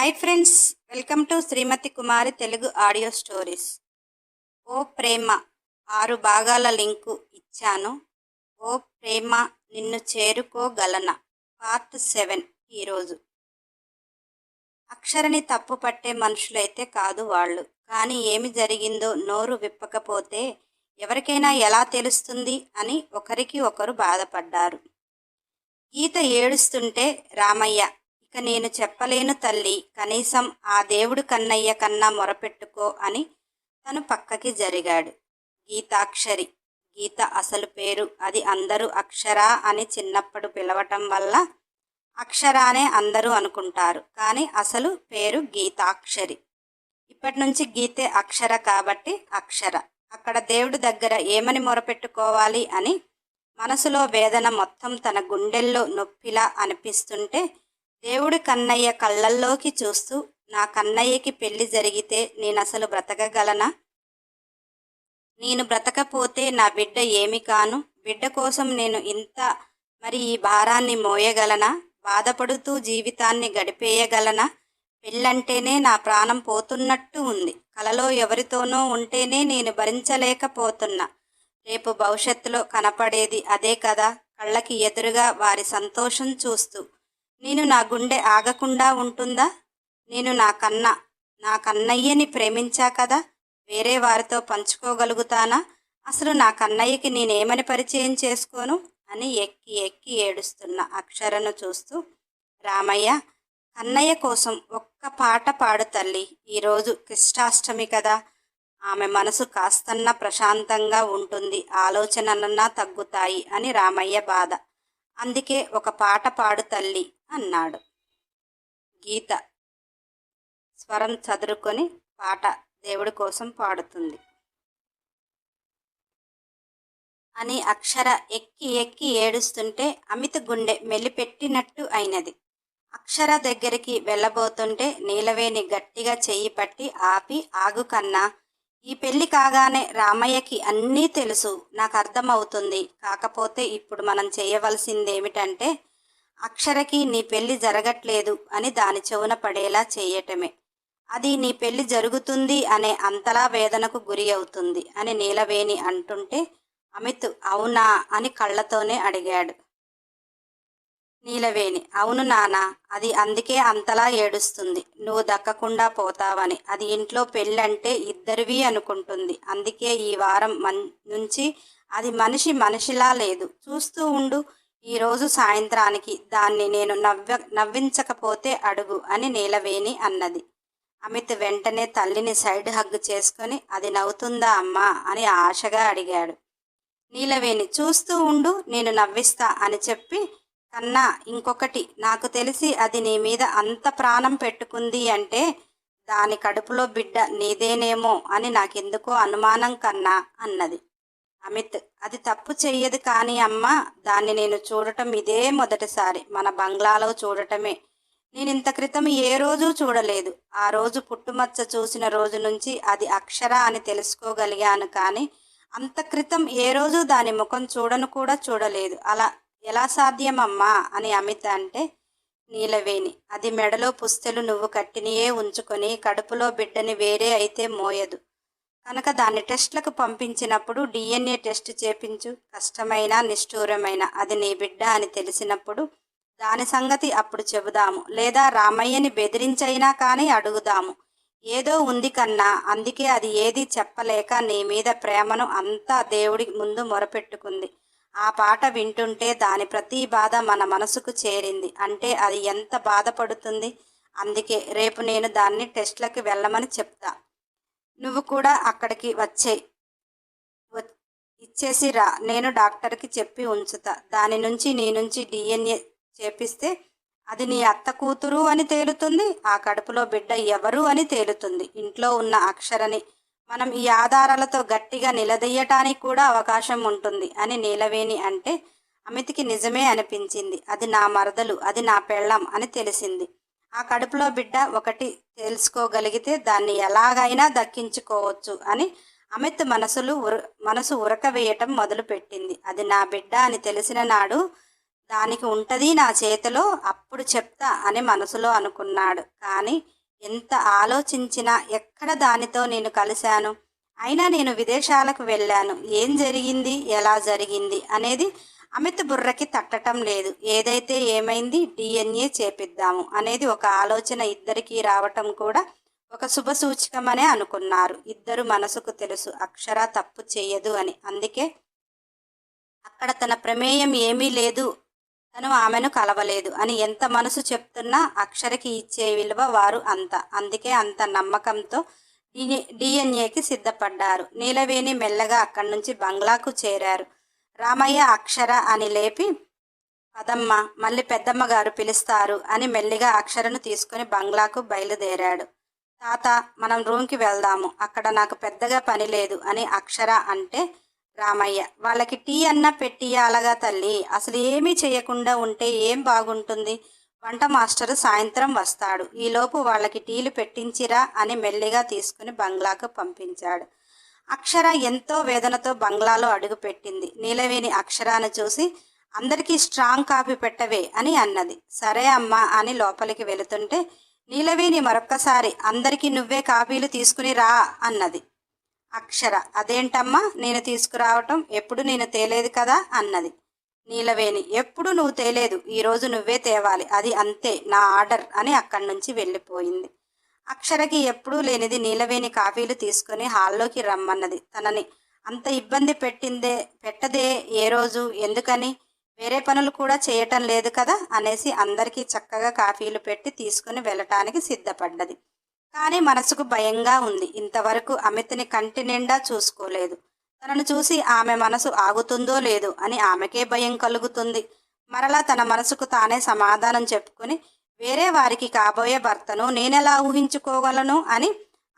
Hi friends welcome to Srimathi Kumari Telugu audio stories. ఓ ప్రేమ ఆరు భాగాల లింకు ఇచ్చాను. ఓ ప్రేమ నిన్ను చేరుకోగలన? పార్ట్ సెవెన్ ఈరోజు అక్షరని తప్పు పట్టే మనుషులైతే కాదు వాళ్ళు. కానీ ఏమి జరిగిందో నోరు విప్పకపోతే ఎవరికైనా ఎలా తెలుస్తుంది అని ఒకరికి ఒకరు బాధపడ్డారు. గీత ఏడుస్తుంటే రామయ్య ఇక నేను చెప్పలేను తల్లి. కనీసం ఆ దేవుడు కన్నయ్య కన్నా మొరపెట్టుకో అని తను పక్కకి జరిగాడు. గీతాక్షరి. గీత అసలు పేరు అది అందరూ అక్షరా అని చిన్నప్పుడు పిలవటం వల్ల అక్షరానే అందరూ అనుకుంటారు. కానీ అసలు పేరు గీతాక్షరి. ఇప్పటి నుంచి గీతే అక్షర కాబట్టి అక్షర. అక్కడ దేవుడి దగ్గర ఏమని మొరపెట్టుకోవాలి అని మనసులో వేదన మొత్తం తన గుండెల్లో నొప్పిలా అనిపిస్తుంటే దేవుడి కన్నయ్య కళ్ళల్లోకి చూస్తూ నా కన్నయ్యకి పెళ్ళి జరిగితే నేను అసలు బ్రతకగలనా? నేను బ్రతకపోతే నా బిడ్డ ఏమి కాను? బిడ్డ కోసం నేను ఇంత మరి ఈ భారాన్ని మోయగలనా? బాధపడుతూ జీవితాన్ని గడిపేయగలనా? పెళ్ళంటేనే నా ప్రాణం పోతున్నట్టు ఉంది. కలలో ఎవరితోనో ఉంటేనే నేను భరించలేకపోతున్నా. రేపు భవిష్యత్తులో కనపడేది అదే కదా? కళ్ళకి ఎదురుగా వారి సంతోషం చూస్తూ నేను నా గుండె ఆగకుండా ఉంటుందా? నేను నా కన్న నా కన్నయ్యని ప్రేమించా కదా? వేరే వారితో పంచుకోగలుగుతానా? అసలు నా కన్నయ్యకి నేనేమని పరిచయం చేసుకోను? అని ఎక్కి ఎక్కి ఏడుస్తున్న అక్షరను చూస్తూ రామయ్య కన్నయ్య కోసం ఒక్క పాట పాడు తల్లి. ఈరోజు కృష్ణాష్టమి కదా. ఆమె మనసు కాస్తన్నా ప్రశాంతంగా ఉంటుంది. ఆలోచనలన్నా తగ్గుతాయి అని రామయ్య బాధ. అందుకే ఒక పాట పాడు తల్లి. అన్నాడు. గీత స్వరం చదురుకొని పాట దేవుడి కోసం పాడుతుంది. అని అక్షర ఎక్కి ఎక్కి ఏడుస్తుంటే అమిత గుండె మెలిపెట్టినట్టు అయినది. అక్షర దగ్గరికి వెళ్ళబోతుంటే నీలవేణి గట్టిగా చెయ్యి పట్టి ఆపి ఆగు కన్నా ఈ పెళ్ళి కాగానే రామయ్యకి అన్నీ తెలుసు నాకు అర్థమవుతుంది. కాకపోతే ఇప్పుడు మనం చేయవలసిందేమిటంటే అక్షరకి నీ పెళ్ళి జరగట్లేదు అని దాని చెవున పడేలా చేయటమే. అది నీ పెళ్ళి జరుగుతుంది అనే అంతలా వేదనకు గురి అవుతుంది అని నీలవేణి అంటుంటే అమిత్ అవునా అని కళ్ళతోనే అడిగాడు. నీలవేణి అవును నానా అది అందుకే అంతలా ఏడుస్తుంది. నువ్వు దక్కకుండా పోతావని. అది ఇంట్లో పెళ్ళంటే ఇద్దరివి అనుకుంటుంది. అందుకే ఈ వారం మన్ నుంచి అది మనిషి మనిషిలా లేదు. చూస్తూ ఉండు ఈరోజు సాయంత్రానికి దాన్ని నేను నవ్వ నవ్వించకపోతే అడుగు అని నీలవేణి అన్నది. అమిత్ వెంటనే తల్లిని సైడ్ హగ్ చేసుకొని అది నవ్వుతుందా అమ్మా అని ఆశగా అడిగాడు. నీలవేణి చూస్తూ ఉండు నేను నవ్విస్తా అని చెప్పి కన్నా ఇంకొకటి నాకు తెలిసి అది నీ మీద అంత ప్రాణం పెట్టుకుంది అంటే దాని కడుపులో బిడ్డ నీదేనేమో అని నాకెందుకో అనుమానం కన్నా అన్నది. అమిత్ అది తప్పు చెయ్యదు కానీ అమ్మ దాన్ని నేను చూడటం ఇదే మొదటిసారి. మన బంగ్లాలో చూడటమే. నేను ఇంత క్రితం ఏ రోజు చూడలేదు. ఆ రోజు పుట్టుమచ్చ చూసిన రోజు నుంచి అది అక్షర అని తెలుసుకోగలిగాను కానీ అంత క్రితం ఏ రోజు దాని ముఖం చూడను కూడా చూడలేదు. అలా ఎలా సాధ్యమమ్మా అని అమిత అంటే నీలవేణి అది మెడలో పుస్తెలు నువ్వు కట్టినయే ఉంచుకొని కడుపులో బిడ్డని వేరే అయితే మోయదు. కనుక దాన్ని టెస్ట్లకు పంపించినప్పుడు డిఎన్ఏ టెస్ట్ చేపించు. కష్టమైన నిష్ఠూరమైన అది నీ బిడ్డ అని తెలిసినప్పుడు దాని సంగతి అప్పుడు చెబుదాము. లేదా రామయ్యని బెదిరించైనా కానీ అడుగుదాము. ఏదో ఉంది కన్నా అందుకే అది ఏది చెప్పలేక నీ మీద ప్రేమను అంతా దేవుడి ముందు మొరపెట్టుకుంది. ఆ పాట వింటుంటే దాని ప్రతి బాధ మన మనసుకు చేరింది. అంటే అది ఎంత బాధపడుతుంది? అందుకే రేపు నేను దాన్ని టెస్ట్లకి వెళ్ళమని చెప్తా. నువ్వు కూడా అక్కడికి వచ్చే ఇచ్చేసి రా. నేను డాక్టర్కి చెప్పి ఉంచుతా. దాని నుంచి నీ నుంచి డిఎన్ఏ చేపిస్తే అది నీ అత్త కూతురు అని తేలుతుంది ఆ కడుపులో బిడ్డ ఎవరు అని తేలుతుంది. ఇంట్లో ఉన్న అక్షరని మనం ఈ ఆధారాలతో గట్టిగా నిలదీయటానికి కూడా అవకాశం ఉంటుంది అని నీలవేణి అంటే అమితికి నిజమే అనిపించింది. అది నా మరదలు అది నా పెళ్ళం అని తెలిసింది. ఆ కడుపులో బిడ్డ ఒకటి తెలుసుకోగలిగితే దాన్ని ఎలాగైనా దక్కించుకోవచ్చు అని అమిత్ మనసులు ఉర మనసు ఉరకవేయటం మొదలుపెట్టింది. అది నా బిడ్డ అని తెలిసిన నాడు దానికి ఉంటది నా చేతిలో అప్పుడు చెప్తా అని మనసులో అనుకున్నాడు. కానీ ఎంత ఆలోచించినా ఎక్కడ దానితో నేను కలిశాను? అయినా నేను విదేశాలకు వెళ్ళాను. ఏం జరిగింది? ఎలా జరిగింది? అనేది అమిత్ బుర్రకి తట్టటం లేదు. ఏదైతే ఏమైంది? డిఎన్ఏ చేపిద్దాము అనేది ఒక ఆలోచన ఇద్దరికీ రావటం కూడా ఒక శుభ సూచకమనే అనుకున్నారు. ఇద్దరు మనసుకు తెలుసు అక్షర తప్పు చేయదు అని. అందుకే అక్కడ తన ప్రమేయం ఏమీ లేదు. తను ఆమెను కలవలేదు అని ఎంత మనసు చెప్తున్నా అక్షరకి ఇచ్చే విలువ వారు అంత. అందుకే అంత నమ్మకంతో డిఎన్ఏకి సిద్ధపడ్డారు. నీలవేణి మెల్లగా అక్కడి నుంచి బంగ్లాకు చేరారు. రామయ్య అక్షర అని లేపి పదమ్మ మళ్ళీ పెద్దమ్మ గారు పిలుస్తారు అని మెల్లిగా అక్షరను తీసుకుని బంగ్లాకు బయలుదేరాడు. తాత మనం రూమ్కి వెళ్దాము. అక్కడ నాకు పెద్దగా పని లేదు అని అక్షర అంటే రామయ్య వాళ్ళకి టీ అన్న పెట్టియాలగా తల్లి. అసలు ఏమీ చేయకుండా ఉంటే ఏం బాగుంటుంది? వంట మాస్టరు సాయంత్రం వస్తాడు. ఈలోపు వాళ్ళకి టీలు పెట్టించిరా అని మెల్లిగా తీసుకుని బంగ్లాకు పంపించాడు. అక్షర ఎంతో వేదనతో బంగ్లాలో అడుగుపెట్టింది. నీలవేణి అక్షరాను చూసి అందరికీ స్ట్రాంగ్ కాఫీ పెట్టవే అని అన్నది. సరే అమ్మా అని లోపలికి వెళుతుంటే నీలవేణి మరొక్కసారి అందరికీ నువ్వే కాఫీలు తీసుకుని రా అన్నది. అక్షర అదేంటమ్మా? నేను తీసుకురావటం ఎప్పుడు నేను తేలేదు కదా అన్నది. నీలవేణి ఎప్పుడు నువ్వు తేలేదు? ఈరోజు నువ్వే తేవాలి. అది అంతే నా ఆర్డర్ అని అక్కడి నుంచి వెళ్ళిపోయింది. అక్షరకి ఎప్పుడూ లేనిది నీలవేణి కాఫీలు తీసుకుని హాల్లోకి రమ్మన్నది తనని. అంత ఇబ్బంది పెట్టిందే పెట్టదే ఏ రోజు ఎందుకని? వేరే పనులు కూడా చేయటం లేదు కదా అనేసి అందరికీ చక్కగా కాఫీలు పెట్టి తీసుకుని వెళ్ళటానికి సిద్ధపడ్డది. కానీ మనసుకు భయంగా ఉంది. ఇంతవరకు అమిత్ని కంటి నిండా చూసుకోలేదు. తనను చూసి ఆమె మనసు ఆగుతుందో లేదో అని ఆమెకే భయం కలుగుతుంది. మరలా తన మనసుకు తానే సమాధానం చెప్పుకుని వేరే వారికి కాబోయే భర్తను నేనెలా ఊహించుకోగలను అని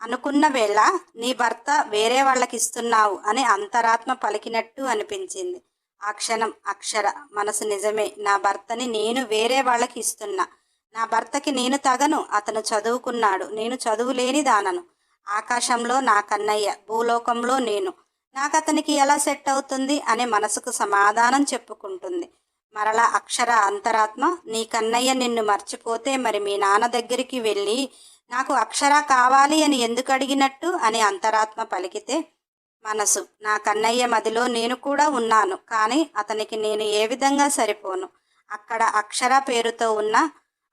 అనుకున్న వేళ నీ భర్త వేరే వాళ్ళకి ఇస్తున్నావు అని అంతరాత్మ పలికినట్టు అనిపించింది. ఆ క్షణం అక్షర మనసు నిజమే. నా భర్తని నేను వేరే వాళ్ళకి ఇస్తున్నా నా భర్తకి నేను తగను. అతను చదువుకున్నాడు. నేను చదువు లేని దానను. ఆకాశంలో నా కన్నయ్య భూలోకంలో నేను. నాకు అతనికి ఎలా సెట్ అవుతుంది? అనే మనసుకు సమాధానం చెప్పుకుంటుంది. మరల అక్షర అంతరాత్మ నీ కన్నయ్య నిన్ను మర్చిపోతే మరి మీ నాన్న దగ్గరికి వెళ్ళి నాకు అక్షర కావాలి అని ఎందుకు అడిగినట్టు అని అంతరాత్మ పలికితే మనసు నా కన్నయ్య మదిలో నేను కూడా ఉన్నాను కానీ అతనికి నేను ఏ విధంగా సరిపోను? అక్కడ అక్షర పేరుతో ఉన్న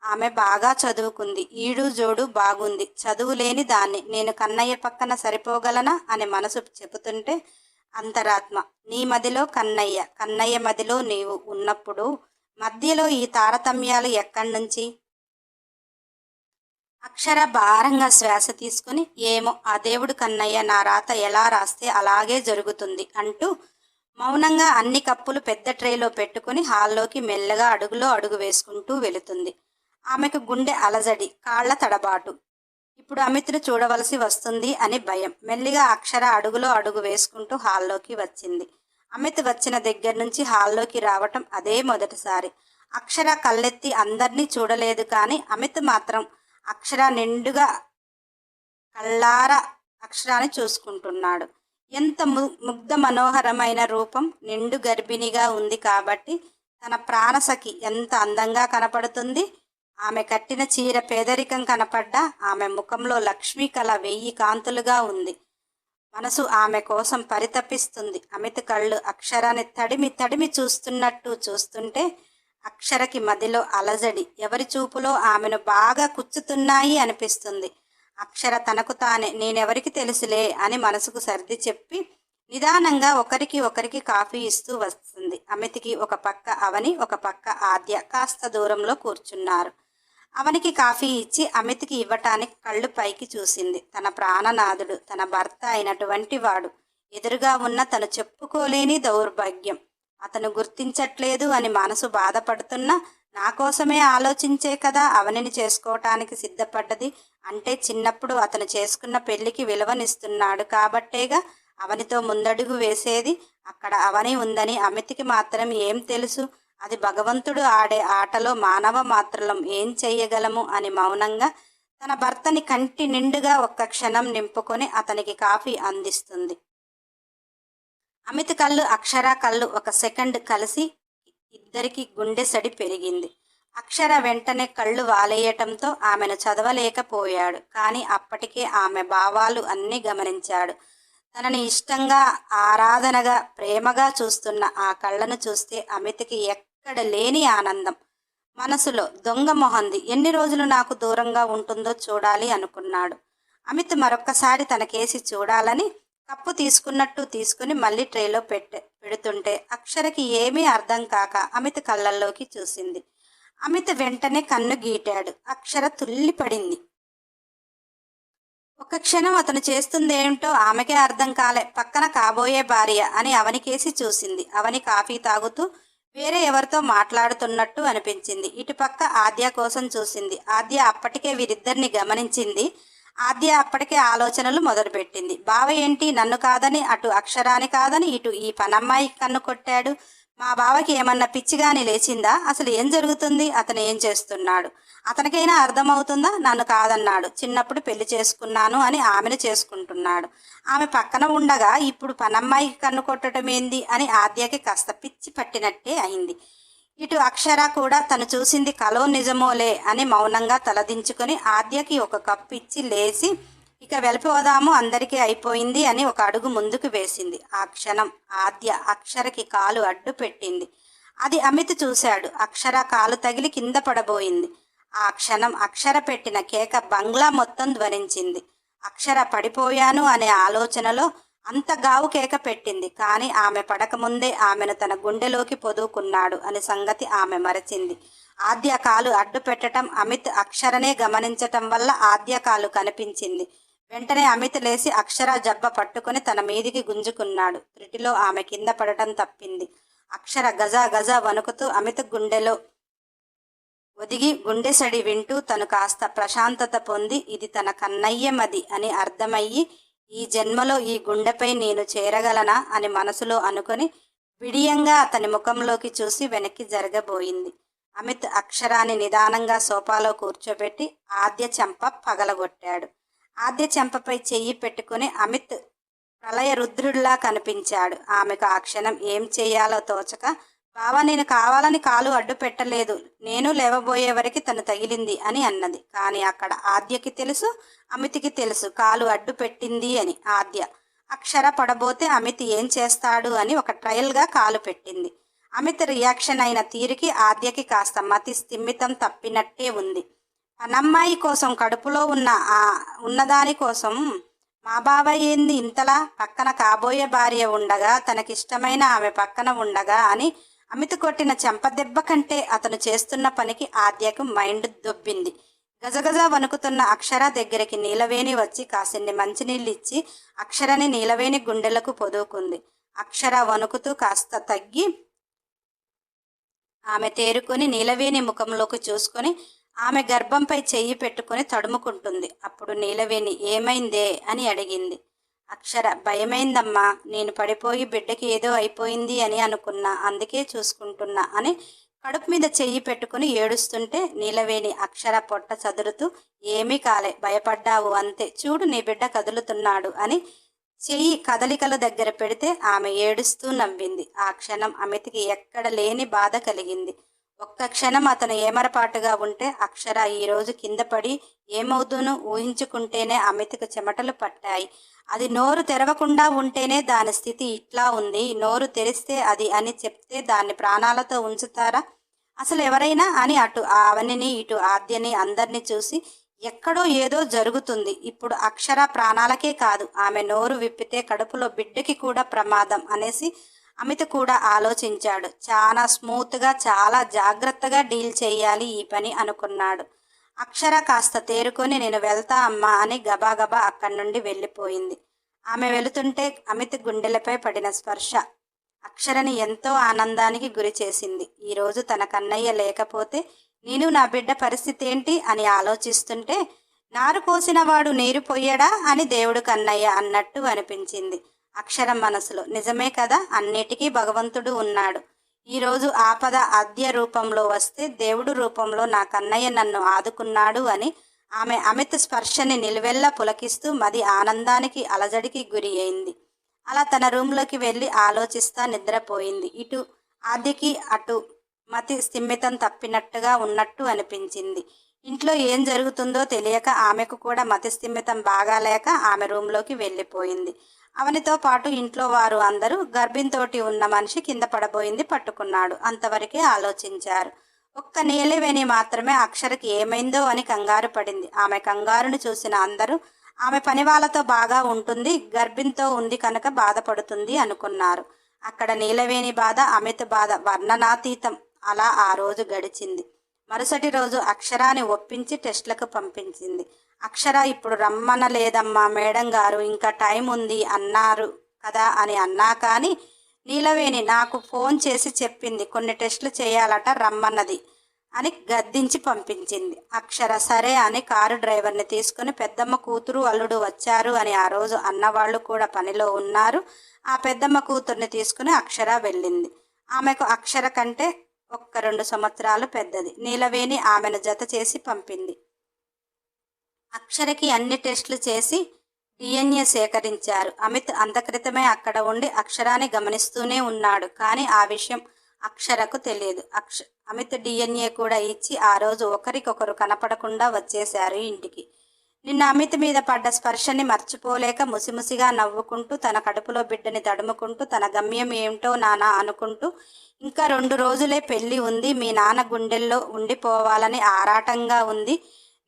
ఆమె బాగా చదువుకుంది ఈడు జోడు బాగుంది చదువు లేని దాన్ని నేను కన్నయ్య పక్కన సరిపోగలనా? అని మనసు చెబుతుంటే అంతరాత్మ. నీ మదిలో కన్నయ్య. కన్నయ్య మదిలో నీవు ఉన్నప్పుడు మధ్యలో ఈ తారతమ్యాలు ఎక్కడి నుంచి? అక్షర భారంగా శ్వాస తీసుకుని ఏమో ఆ దేవుడు కన్నయ్య నా రాత ఎలా రాస్తే అలాగే జరుగుతుంది అంటూ మౌనంగా అన్ని కప్పులు పెద్ద ట్రేలో పెట్టుకుని హాల్లోకి మెల్లగా అడుగులో అడుగు వేసుకుంటూ వెళుతుంది. ఆమెకు గుండె అలజడి కాళ్ళ తడబాటు. ఇప్పుడు అమిత్ను చూడవలసి వస్తుంది అని భయం. మెల్లిగా అక్షర అడుగులో అడుగు వేసుకుంటూ హాల్లోకి వచ్చింది. అమిత్ వచ్చిన దగ్గర నుంచి హాల్లోకి రావటం అదే మొదటిసారి. అక్షర కళ్ళెత్తి అందరినీ చూడలేదు కానీ అమిత్ మాత్రం అక్షర నిండుగా కళ్ళార అక్షరాన్ని చూసుకుంటున్నాడు. ఎంత ము ముగ్ధ మనోహరమైన రూపం నిండు గర్భిణిగా ఉంది కాబట్టి తన ప్రాణసఖి ఎంత అందంగా కనపడుతుంది? ఆమె కట్టిన చీర పేదరికం కనపడ్డా ఆమె ముఖంలో లక్ష్మీ కళ వెయ్యి కాంతులుగా ఉంది. మనసు ఆమె కోసం పరితపిస్తుంది. అమిత కళ్ళు అక్షరాన్ని తడిమి తడిమి చూస్తున్నట్టు చూస్తుంటే అక్షరకి మదిలో అలజడి. ఎవరి చూపులో ఆమెను బాగా కుచ్చుతున్నాయి అనిపిస్తుంది. అక్షర తనకు తానే నేనెవరికి తెలుసులే అని మనసుకు సర్ది చెప్పి నిదానంగా ఒకరికి ఒకరికి కాఫీ ఇస్తూ వస్తుంది. అమితికి ఒక పక్క అవని ఒక పక్క ఆద్య కాస్త దూరంలో కూర్చున్నారు. అవనికి కాఫీ ఇచ్చి అమిత్కి ఇవ్వటానికి కళ్ళు పైకి చూసింది. తన ప్రాణనాథుడు తన భర్త అయినటువంటి వాడు. ఎదురుగా ఉన్న తను చెప్పుకోలేని దౌర్భాగ్యం. అతను గుర్తించట్లేదు అని మనసు బాధపడుతున్నా నా కోసమే ఆలోచించే కదా అవనిని చేసుకోవటానికి సిద్ధపడ్డది. అంటే చిన్నప్పుడు అతను చేసుకున్న పెళ్ళికి విలువనిస్తున్నాడు కాబట్టేగా అవనితో ముందడుగు వేసేది. అక్కడ అవని ఉందని అమితికి మాత్రం ఏం తెలుసు? అది భగవంతుడు ఆడే ఆటలో మానవ మాత్రలం ఏం చెయ్యగలము అని మౌనంగా తన భర్తని కంటి నిండుగా ఒక్క క్షణం నింపుకొని అతనికి కాఫీ అందిస్తుంది. అమిత్ కళ్ళు అక్షర కళ్ళు ఒక సెకండ్ కలిసి ఇద్దరికి గుండె సడి పెరిగింది. అక్షర వెంటనే కళ్ళు వాలేయటంతో ఆమెను చదవలేకపోయాడు. కానీ అప్పటికే ఆమె భావాలు అన్నీ గమనించాడు. తనని ఇష్టంగా ఆరాధనగా ప్రేమగా చూస్తున్న ఆ కళ్ళను చూస్తే అమిత్కి ఇక్కడ లేని ఆనందం. మనసులో దొంగ మొహంది. ఎన్ని రోజులు నాకు దూరంగా ఉంటుందో చూడాలి అనుకున్నాడు. అమిత్ మరొక్కసారి తనకేసి చూడాలని కప్పు తీసుకున్నట్టు తీసుకుని మళ్ళీ ట్రేలో పెట్టే పెడుతుంటే అక్షరకి ఏమీ అర్థం కాక అమిత్ కళ్ళల్లోకి చూసింది. అమిత్ వెంటనే కన్ను గీటాడు. అక్షర తుల్లి పడింది ఒక క్షణం అతను చేస్తుందేమిటో ఆమెకే అర్థం కాలే. పక్కన కాబోయే భార్య అని అవనికేసి చూసింది. అవని కాఫీ తాగుతూ వేరే ఎవరితో మాట్లాడుతున్నట్టు అనిపించింది. ఇటుపక్క ఆద్య కోసం చూసింది. ఆద్య అప్పటికే వీరిద్దరిని గమనించింది. ఆద్య అప్పటికే ఆలోచనలు మొదలుపెట్టింది. బావ ఏంటి? నన్ను కాదని అటు అక్షరాని కాదని ఇటు ఈ పనమ్మాయి కన్ను కొట్టాడు. మా బావకి ఏమన్నా పిచ్చిగాని లేచిందా? అసలు ఏం జరుగుతుంది? అతను ఏం చేస్తున్నాడు? అతనికైనా అర్థమవుతుందా? నన్ను కాదన్నాడు. చిన్నప్పుడు పెళ్ళి చేసుకున్నాను అని ఆమెను చేసుకుంటున్నాడు. ఆమె పక్కన ఉండగా ఇప్పుడు పనమ్మాయికి కన్ను కొట్టడం ఏంది? అని ఆద్యకి కాస్త పిచ్చి పట్టినట్టే అయింది. ఇటు అక్షర కూడా తను చూసింది కలో నిజమోలే అని మౌనంగా తలదించుకొని ఆద్యకి ఒక కప్పు ఇచ్చి లేచి ఇక వెళ్ళిపోదాము అందరికీ అయిపోయింది అని ఒక అడుగు ముందుకు వేసింది. ఆ క్షణం ఆద్య అక్షరకి కాలు అడ్డు పెట్టింది. అది అమిత్ చూశాడు. అక్షర కాలు తగిలి కింద పడబోయింది. ఆ క్షణం అక్షర పెట్టిన కేక బంగ్లా మొత్తం ధ్వనించింది. అక్షర పడిపోయాను అనే ఆలోచనలో అంత గావు కేక పెట్టింది. కానీ ఆమె పడకముందే ఆమెను తన గుండెలోకి పొదువుకున్నాడు అనే సంగతి ఆమె మరచింది. ఆద్య కాలు అడ్డు పెట్టడం అమిత్ అక్షరనే గమనించటం వల్ల ఆద్య కాలు కనిపించింది. వెంటనే అమిత్ లేచి అక్షర జబ్బ పట్టుకుని తన మీదికి గుంజుకున్నాడు. త్రిటిలో ఆమె కింద పడటం తప్పింది. అక్షర గజ గజ వణుకుతూ అమిత్ గుండెలో ఒదిగి గుండె సడి వింటూ తను కాస్త ప్రశాంతత పొంది ఇది తన కన్నయ్యమది అని అర్థమయ్యి ఈ జన్మలో ఈ గుండెపై నేను చేరగలనా అని మనసులో అనుకొని విడియంగా అతని ముఖంలోకి చూసి వెనక్కి జరగబోయింది. అమిత్ అక్షరాన్ని నిదానంగా సోఫాలో కూర్చోబెట్టి ఆద్య చెంప పగలగొట్టాడు. ఆద్య చెంపపై చెయ్యి పెట్టుకుని అమిత్ ప్రళయ రుద్రుడిలా కనిపించాడు. ఆమెకు ఆ క్షణం ఏం చేయాలో తోచక బావా నేను కావాలని కాలు అడ్డు పెట్టలేదు. నేను లేవబోయే వరకు తను తగిలింది అని అన్నది. కానీ అక్కడ ఆద్యకి తెలుసు అమిత్కి తెలుసు కాలు అడ్డు పెట్టింది అని. ఆద్య అక్షర పడబోతే అమిత్ ఏం చేస్తాడు అని ఒక ట్రయల్గా కాలు పెట్టింది. అమిత్ రియాక్షన్ అయిన తీరికి ఆద్యకి కాస్త మతి స్థిమితం తప్పినట్టే ఉంది. అన్నమ్మాయి కోసం కడుపులో ఉన్న ఆ ఉన్నదాని కోసం మా బావ ఏంది ఇంతలా పక్కన కాబోయే భార్య ఉండగా తనకిష్టమైన ఆమె పక్కన ఉండగా అని అమిత కొట్టిన చెంపదెబ్బ కంటే అతను చేస్తున్న పనికి ఆద్యకు మైండ్ దొబ్బింది. గజగజ వణుకుతున్న అక్షర దగ్గరికి నీలవేణి వచ్చి కాసిన్ని మంచినీళ్ళు ఇచ్చి అక్షరని నీలవేణి గుండెలకు పొదువుకుంది అక్షర వణుకుతూ కాస్త తగ్గి ఆమె తేరుకొని నీలవేణి ముఖంలోకి చూసుకొని ఆమె గర్భంపై చెయ్యి పెట్టుకుని తడుముకుంటుంది. అప్పుడు నీలవేణి ఏమైందే అని అడిగింది. అక్షర భయమైందమ్మా నేను పడిపోయి బిడ్డకి ఏదో అయిపోయింది అని అనుకున్నా అందుకే చూసుకుంటున్నా అని కడుపు మీద చెయ్యి పెట్టుకుని ఏడుస్తుంటే నీలవేణి అక్షర పొట్ట చదురుతూ ఏమీ కాలే భయపడ్డావు అంతే చూడు నీ బిడ్డ కదులుతున్నాడు అని చెయ్యి కదలికల దగ్గర పెడితే ఆమె ఏడుస్తూ నవ్వింది. ఆ క్షణం అమితికి ఎక్కడ లేని బాధ కలిగింది. ఒక్క క్షణం అతను ఏమరపాటుగా ఉంటే అక్షర ఈరోజు కింద పడి ఏమవుతుందో ఊహించుకుంటేనే అమితకు చెమటలు పట్టాయి. అది నోరు తెరవకుండా ఉంటేనే దాని స్థితి ఇట్లా ఉంది. నోరు తెరిస్తే అది అని చెప్తే దాన్ని ప్రాణాలతో ఉంచుతారా? అసలు ఎవరైనా అని అటు ఆ అవనిని ఇటు ఆద్యని అందరినీ చూసి ఎక్కడో ఏదో జరుగుతుంది. ఇప్పుడు అక్షర ప్రాణాలకే కాదు ఆమె నోరు విప్పితే కడుపులో బిడ్డకి కూడా ప్రమాదం అనేసి అమిత కూడా ఆలోచించాడు. చాలా స్మూత్గా చాలా జాగ్రత్తగా డీల్ చేయాలి ఈ పని అనుకున్నాడు. అక్షర కాస్త తేరుకొని నేను వెళ్తా అమ్మా అని గబాగబా అక్కడి నుండి వెళ్ళిపోయింది. ఆమె వెళుతుంటే అమిత్ గుండెలపై పడిన స్పర్శ అక్షరని ఎంతో ఆనందానికి గురి చేసింది. ఈరోజు తన కన్నయ్య లేకపోతే నేను నా బిడ్డ పరిస్థితి ఏంటి? అని ఆలోచిస్తుంటే నారు కోసిన వాడు నీరు పొయ్యడా అని దేవుడు కన్నయ్య అన్నట్టు అనిపించింది. అక్షరం మనసులో. నిజమే కదా? అన్నిటికీ భగవంతుడు ఉన్నాడు. ఈరోజు ఆపద అద్య రూపంలో వస్తే దేవుడు రూపంలో నా కన్నయ్య నన్ను ఆదుకున్నాడు అని ఆమె అమిత స్పర్శని నిలువెల్లా పులకిస్తూ మది ఆనందానికి అలజడికి గురి అయింది. అలా తన రూమ్లోకి వెళ్ళి ఆలోచిస్తా నిద్రపోయింది. ఇటు ఆద్యకి అటు మతి స్థిమితం తప్పినట్టుగా ఉన్నట్టు అనిపించింది. ఇంట్లో ఏం జరుగుతుందో తెలియక ఆమెకు కూడా మతి స్థిమితం బాగాలేక ఆమె రూంలోకి వెళ్ళిపోయింది. అవనితో పాటు ఇంట్లో వారు అందరూ గర్భింతోటి ఉన్న మనిషి కింద పడబోయింది పట్టుకున్నాడు. అంతవరకే ఆలోచించారు. ఒక్క నీలివేణి మాత్రమే అక్షరకి ఏమైందో అని కంగారు పడింది. ఆమె కంగారుని చూసిన అందరూ ఆమె పని వాళ్ళతో బాగా ఉంటుంది గర్భింతో ఉంది కనుక బాధపడుతుంది అనుకున్నారు. అక్కడ నీలవేణి బాధ అమిత బాధ వర్ణనాతీతం అలా ఆ రోజు గడిచింది. మరుసటి రోజు అక్షరాన్ని ఒప్పించి టెస్ట్లకు పంపించింది. అక్షర ఇప్పుడు రమ్మనలేదమ్మా మేడం గారు ఇంకా టైం ఉంది అన్నారు కదా అని అన్నా కానీ నీలవేణి నాకు ఫోన్ చేసి చెప్పింది కొన్ని టెస్టులు చేయాలట రమ్మన్నది అని గద్దించి పంపించింది. అక్షర సరే అని కారు డ్రైవర్ని తీసుకుని పెద్దమ్మ కూతురు అల్లుడు వచ్చారు అని ఆ రోజు అన్నవాళ్ళు కూడా పనిలో ఉన్నారు. ఆ పెద్దమ్మ కూతుర్ని తీసుకుని అక్షర వెళ్ళింది. ఆమెకు అక్షర కంటే ఒక్క రెండు సంవత్సరాలు పెద్దది. నీలవేణి ఆమెను జత చేసి పంపింది. అక్షరకి అన్ని టెస్టులు చేసి డిఎన్ఏ సేకరించారు. అమిత్ అంతక్రితమే అక్కడ ఉండి అక్షరాన్ని గమనిస్తూనే ఉన్నాడు. కానీ ఆ విషయం అక్షరకు తెలియదు. అక్ష అమిత్ డిఎన్ఏ కూడా ఇచ్చి ఆ రోజు ఒకరికొకరు కనపడకుండా వచ్చేశారు ఇంటికి. నిన్న అమిత్ మీద పడ్డ స్పర్శని మర్చిపోలేక ముసిముసిగా నవ్వుకుంటూ తన కడుపులో బిడ్డని తడుముకుంటూ తన గమ్యం ఏమిటో నానా అనుకుంటూ ఇంకా రెండు రోజులే పెళ్ళి ఉంది. మీ నాన్న గుండెల్లో ఉండిపోవాలని ఆరాటంగా ఉంది.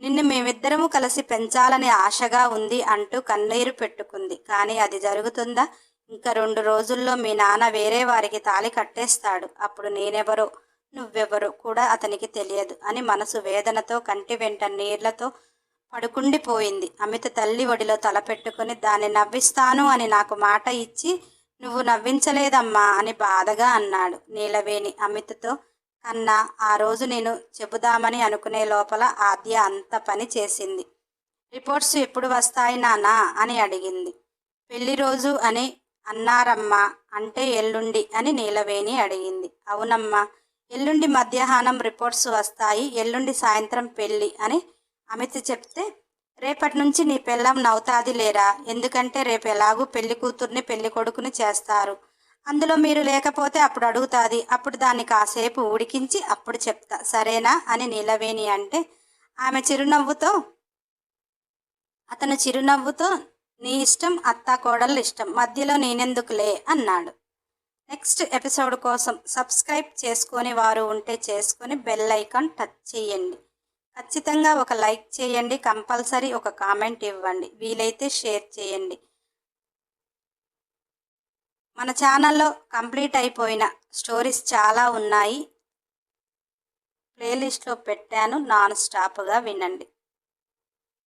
నిన్ను మేమిద్దరము కలిసి పెంచాలని ఆశగా ఉంది అంటూ కన్నీరు పెట్టుకుంది. కానీ అది జరుగుతుందా? ఇంకా రెండు రోజుల్లో మీ నాన్న వేరే వారికి తాలి కట్టేస్తాడు. అప్పుడు నేనెవరో? నువ్వెవరో కూడా అతనికి తెలియదు అని మనసు వేదనతో కంటి వెంట నీళ్ళతో పడుకుండిపోయింది. అమిత తల్లి ఒడిలో తలపెట్టుకుని దాన్ని నవ్విస్తాను అని నాకు మాట ఇచ్చి నువ్వు నవ్వించలేదమ్మా అని బాధగా అన్నాడు. నీలవేణి అమిత్తో కన్నా ఆ రోజు నేను చెబుదామని అనుకునే లోపల ఆద్య అంత పని చేసింది. రిపోర్ట్స్ ఎప్పుడు వస్తాయి నానా అని అడిగింది. పెళ్ళి రోజు అని అన్నారమ్మా అంటే ఎల్లుండి అని నీలవేణి అడిగింది. అవునమ్మా ఎల్లుండి మధ్యాహ్నం రిపోర్ట్స్ వస్తాయి ఎల్లుండి సాయంత్రం పెళ్ళి అని అమిత చెప్తే రేపటి నుంచి నీ పిల్లం నవ్వుతాది లేరా? ఎందుకంటే రేపు ఎలాగూ పెళ్ళి కూతుర్ని పెళ్ళి కొడుకుని చేస్తారు. అందులో మీరు లేకపోతే అప్పుడు అడుగుతాది. అప్పుడు దాన్ని కాసేపు ఉడికించి అప్పుడు చెప్తా. సరేనా అని నీలవేణి అంటే ఆమె చిరునవ్వుతో అతను చిరునవ్వుతో నీ ఇష్టం అత్తా కోడళ్ళ ఇష్టం. మధ్యలో నేనెందుకులే అన్నాడు. నెక్స్ట్ ఎపిసోడ్ కోసం సబ్స్క్రైబ్ చేసుకొని వారు ఉంటే చేసుకొని బెల్ ఐకాన్ టచ్ చేయండి. ఖచ్చితంగా ఒక లైక్ చేయండి. కంపల్సరీ ఒక కామెంట్ ఇవ్వండి. వీలైతే షేర్ చేయండి. మన ఛానల్లో కంప్లీట్ అయిపోయిన స్టోరీస్ చాలా ఉన్నాయి. ప్లేలిస్ట్లో పెట్టాను నాన్ స్టాప్గా వినండి.